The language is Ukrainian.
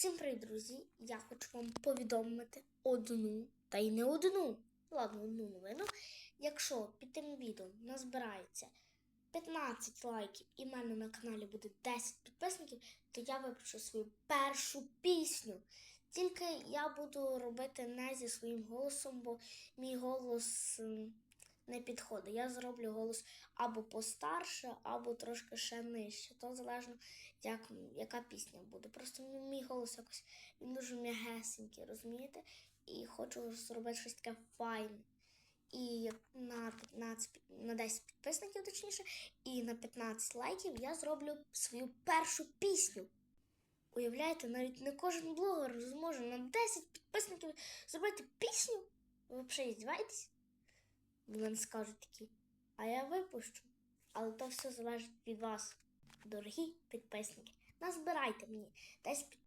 Всім привіт, друзі! Я хочу вам повідомити одну, та й не одну, ладно, одну новину. Якщо під тим відео назбирається 15 лайків і в мене на каналі буде 10 підписників, то я випущу свою першу пісню. Тільки я буду робити не зі своїм голосом, бо мій голос не підходить. Я зроблю голос або постарше, або трошки ще нижче. То залежно, як, яка пісня буде. Просто мій- голос якось він дуже м'ягесенький, розумієте? І хочу зробити щось таке файне. І на 15, на 10 підписників, точніше, і на 15 лайків я зроблю свою першу пісню. Уявляєте, навіть не кожен блогер зможе на 10 підписників зробити пісню. Ви взагалі здіваєтесь? До скаже такі, а я випущу. Але то все залежить від вас, дорогі підписники. Назбирайте мені 10